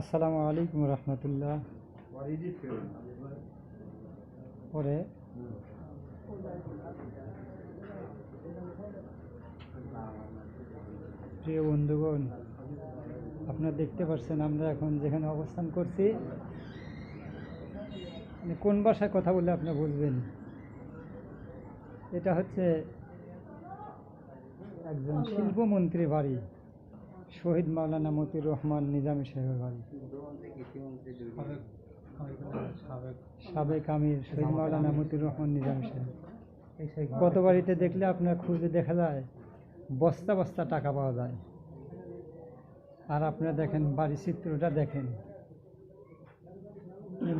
আসসালামু আলাইকুম রহমতুল্লাহ? পরে প্রিয় বন্ধুগণ, আপনারা দেখতে পাচ্ছেন আমরা এখন যেখানে অবস্থান করছি। মানে কোন ভাষায় কথা বললে আপনারা বুঝবেন? এটা হচ্ছে একজন শিল্পমন্ত্রী বাড়ি শহীদ মাওলানা মতিউর রহমান নিজামী সাহেবের বাড়ি। সাবেক আমির শহীদ মাওলানা মতিউর রহমান নিজামী সাহেব। কত বাড়িতে দেখলে আপনার খুঁজে দেখা যায় বস্তা বস্তা টাকা পাওয়া যায়। আর আপনারা দেখেন বাড়ির চিত্রটা দেখেন।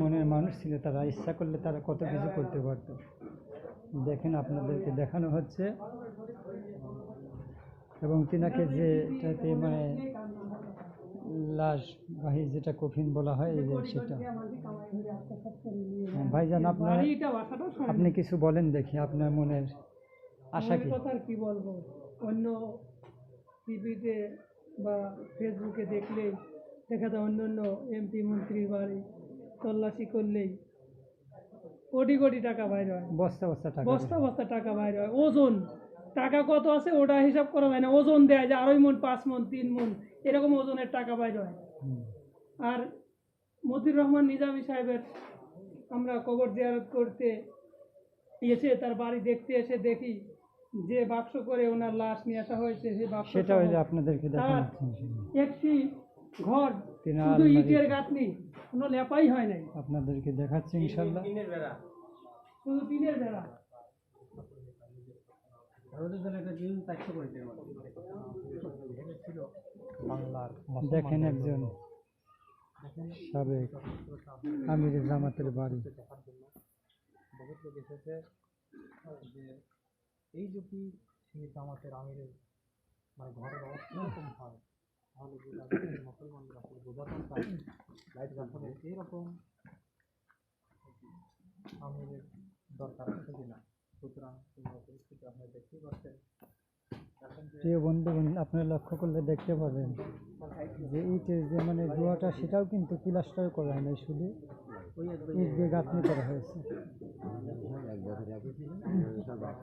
মনের মানুষ ছিল তারা ইচ্ছা করলে তারা কত কিছু করতে পারত। দেখেন আপনাদেরকে দেখানো হচ্ছে এবং তিনাকে যেটাতে মানে লাশ বাহি যেটা কফিন বলা হয় এই যে সেটা। হ্যাঁ, ভাইজান আপনার। আপনি কিছু বলেন দেখি আপনার মনের আশা কি? মনের কি বলব? অন্য টিভিতে বা ফেসবুকে দেখলেই দেখা যায় অন্য অন্য এমপি মন্ত্রীর বাড়ি তল্লাশি করলেই কোটি কোটি টাকা বাইর হয়। বস্তা বস্তা টাকা বস্তা বস্তা টাকা বাইর হয়। ওজন টাকা কত আছে ওটা হিসাব করা যায় না। ওজন দেয় যে আড়াই মন পাঁচ মন তিন মন এরকম ওজনের টাকা বাইর হয় আর মতিউর রহমান নিজামী সাহেবের আমরা কবর জিয়ারত করতে এসে তার বাড়ি দেখতে এসে দেখি যে বাক্স করে ওনার লাশ নিয়ে আসা হয়েছে। সেই বাক্স সেটা হইলে আপনাদেরকে। একটি ঘর শুধু। ইটের গাঁথনি কোনো লেপাই হয় নাই। আপনাদেরকে দেখাচ্ছি ইনশাল্লাহ। শুধু টিনের বেড়া। দেখেন একজন সাবেক আমির জামাতের বাড়ি। বহুত এই যদি সেই জামাতের আমিরের মানে ঘরের অবস্থা হয় তাহলে যে মুসলমানরা বোঝাতাম তাই লাইট আসলে এরকম আমিরের দরকার আছে কিনা সুতরাং তোমরা বন্ধু আপনারা দেখতেই পাচ্ছেন প্রিয় বন্ধুগণ আপনারা লক্ষ্য করলে দেখতে পাবেন যে ইটের যে মানে গুহাটা সেটাও কিন্তু প্লাস্টার করা হয় নাই শুধু ইট দিয়ে গাঁথনি করা হয়েছে।